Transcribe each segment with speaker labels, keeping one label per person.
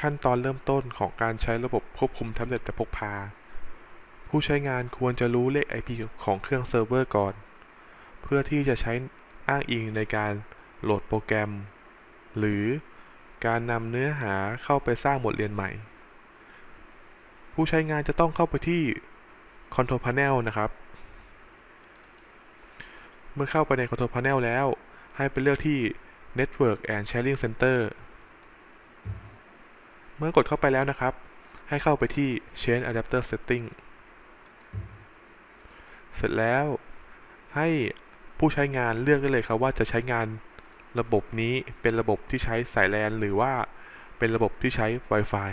Speaker 1: ขั้นตอนเริ่มต้นของการใช้ระบบควบคุมแท็บเล็ตแบบพกพา ผู้ใช้งานควรจะรู้เลข IP ของเครื่องเซิร์ฟเวอร์ก่อน เพื่อที่จะใช้อ้างอิงในการโหลดโปรแกรม หรือการนำเนื้อหาเข้าไปสร้างบทเรียนใหม่ ผู้ใช้งานจะต้องเข้าไปที่ Control Panel นะครับ เมื่อเข้าไปใน Control Panel แล้ว ให้ไปเลือกที่ Network and Sharing Center เมื่อกดเข้าไปแล้วนะครับ ให้เข้าไปที่ Change Adapter Setting เสร็จแล้วให้ผู้ใช้งานเลือกได้เลยครับว่าจะใช้งานระบบนี้เป็นระบบที่ใช้สายแลนหรือว่าเป็นระบบที่ใช้ Wi-Fi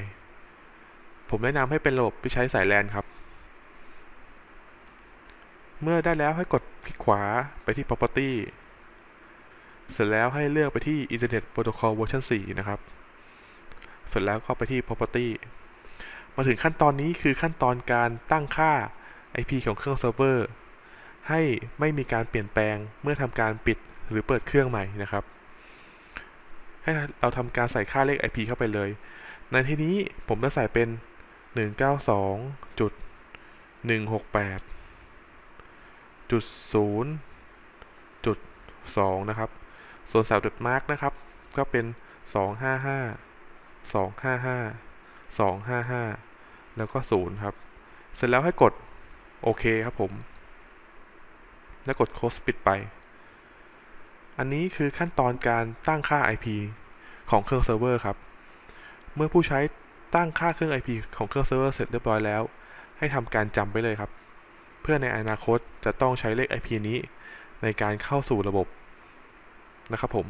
Speaker 1: ผมแนะนำให้เป็นระบบที่ใช้สายแลนครับ เมื่อได้แล้วให้กดคลิกขวาไปที่ Property เสร็จแล้วให้เลือกไปที่ Internet Protocol Version 4 นะครับ เสร็จแล้วเข้าไปที่ Property มาถึงขั้นตอนนี้คือขั้นตอนการตั้งค่า IP ของเครื่องเซิร์ฟเวอร์ให้ไม่มีการเปลี่ยนแปลงเมื่อทำการปิดหรือเปิดเครื่องใหม่นะครับ ให้เราทำการใส่ค่าเลข IP เข้าไปเลย ในที่นี้ผมจะใส่เป็น 192.168.0.2 นะครับ ส่วนสาวจุดมาร์กนะครับ ก็เป็น 255 255 255แล้วก็0ครับ เสร็จแล้วให้กดโอเคครับผม แล้วกด close ปิดไป อันนี้คือขั้นตอนการตั้งค่า IP ของเครื่องเซิร์ฟเวอร์ครับ เมื่อผู้ใช้ตั้งค่าเครื่อง IP ของเครื่องเซิร์ฟเวอร์เสร็จเรียบร้อยแล้ว ให้ทำการจำไปเลยครับ เพื่อในอนาคตจะต้องใช้เลข IP นี้ ในการเข้าสู่ระบบนะครับผม